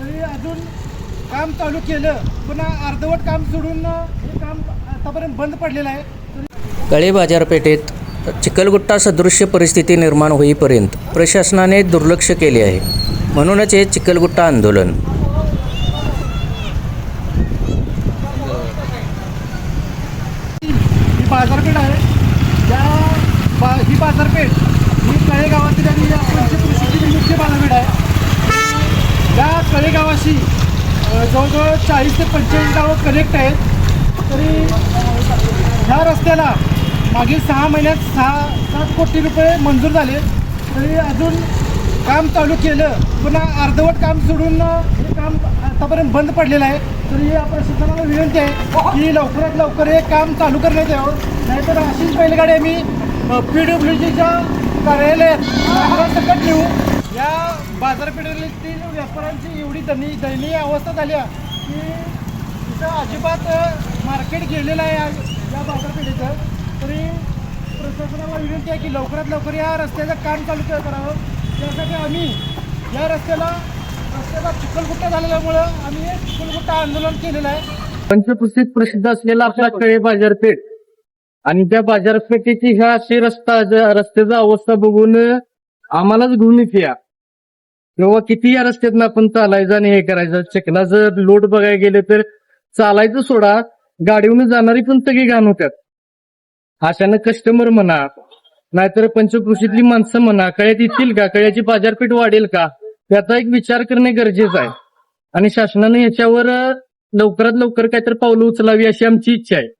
तरी अजून काम चालू केलं पुन्हा अर्धवट काम सोडून हे काम आतापर्यंत बंद पडलेलं आहे. कळे बाजारपेठेत चिखलगुट्टा सदृश्य परिस्थिती निर्माण होईपर्यंत प्रशासनाने दुर्लक्ष केले आहे. म्हणूनच हे चिखलगुट्टा आंदोलन. ही बाजारपेठ आहे. या बा ही बाजारपेठ ही कळे गावातील आणि या पंचकृषीची मुख्य बाजारपेठ आहे या कळे गावाशी जवळजवळ चाळीस ते पंचेचाळीस गावं कनेक्ट आहेत. तरी ह्या रस्त्याला मागील सहा महिन्यात सहा सात कोटी रुपये मंजूर झाले. तरी अजून काम चालू केलं. पुन्हा अर्धवट काम सोडून हे काम आतापर्यंत बंद पडलेलं आहे. तरी या प्रशासनाला विनंती आहे की लवकरात लवकर हे काम चालू करण्यात यावं. नाहीतर अशीच बैलगाडी आम्ही पी डब्ल्यू जीच्या कार्यालयात सकट नेऊ. या बाजारपेठेतील व्यापाऱ्यांची एवढी दनी दयनीय अवस्था झाली आहे की तिथं अजिबात मार्केट गेलेलं आहे आज या बाजारपेठेचं. तरी प्रशासनाला विनंती आहे की लवकरात लवकर या रस्त्याचं काम चालू करावं. त्यासाठी आम्ही या रस्त्याला रस्त्याचा चिखलगुट्टा झालेल्यामुळं आम्ही हे चिखलगुट्टा आंदोलन केलेलं आहे. पंचकृषीत प्रसिद्ध असलेला आपला कळे बाजारपेठ. आणि त्या बाजारपेठेची ह्या अशी रस्ता रस्त्याचा अवस्था बघून आम्हालाच घेऊन या. किंवा किती या रस्त्यातनं आपण चालायचं आणि हे करायचं. जर लोट बघायला गेले तर चालायचं सोडा गाडीवरून जाणारी पण सगळी घाण होत्यात. अशानं कस्टमर म्हणा नाहीतर पंचकृषीतली माणसं म्हणा कळ्यात येतील का? कळ्याची बाजारपेठ वाढेल का? याचा एक विचार करणे गरजेचं आहे. आणि शासनाने याच्यावर लवकरात लवकर काहीतरी पावलं उचलावी अशी आमची इच्छा आहे.